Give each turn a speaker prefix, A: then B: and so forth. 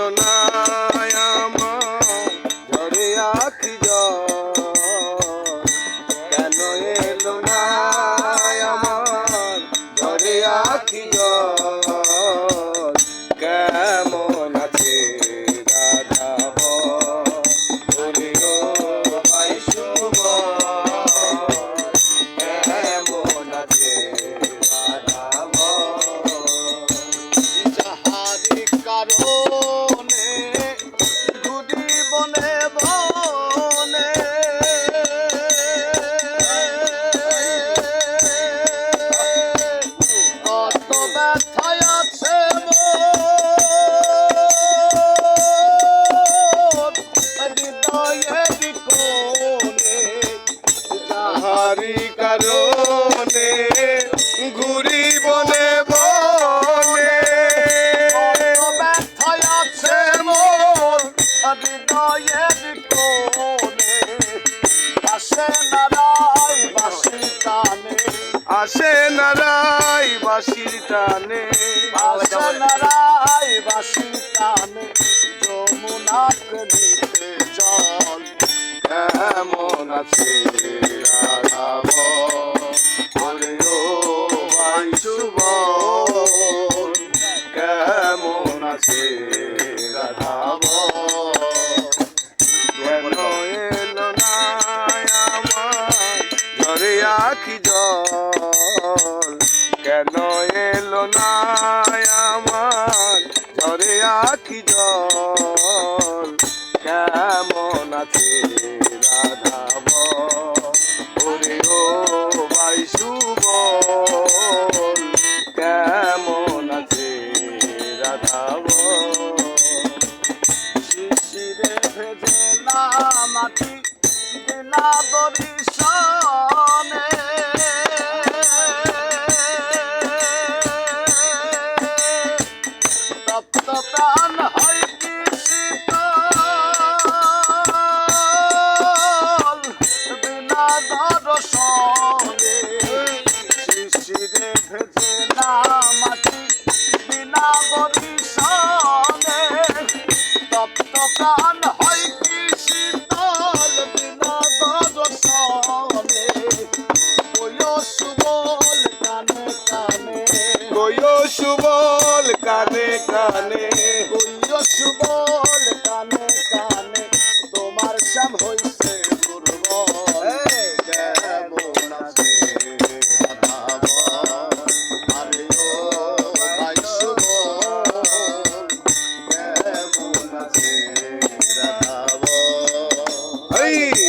A: no, no. বাসে
B: নারাই বাসির টানে।
A: বাসে নারাই বাসির টানে যমুনা নিতে জল।
B: কেমন আছে রাধাব বলে? ও ভাই কেমন আছে রাধাব যন্ত্রণায় আমার ঝরে আখি জল। কেমন আছে
A: কানে কানে হইল সুবল কানে কানে
B: তোমার শ্যাম হইছে দুর্বল
A: কেমন আছে Hey!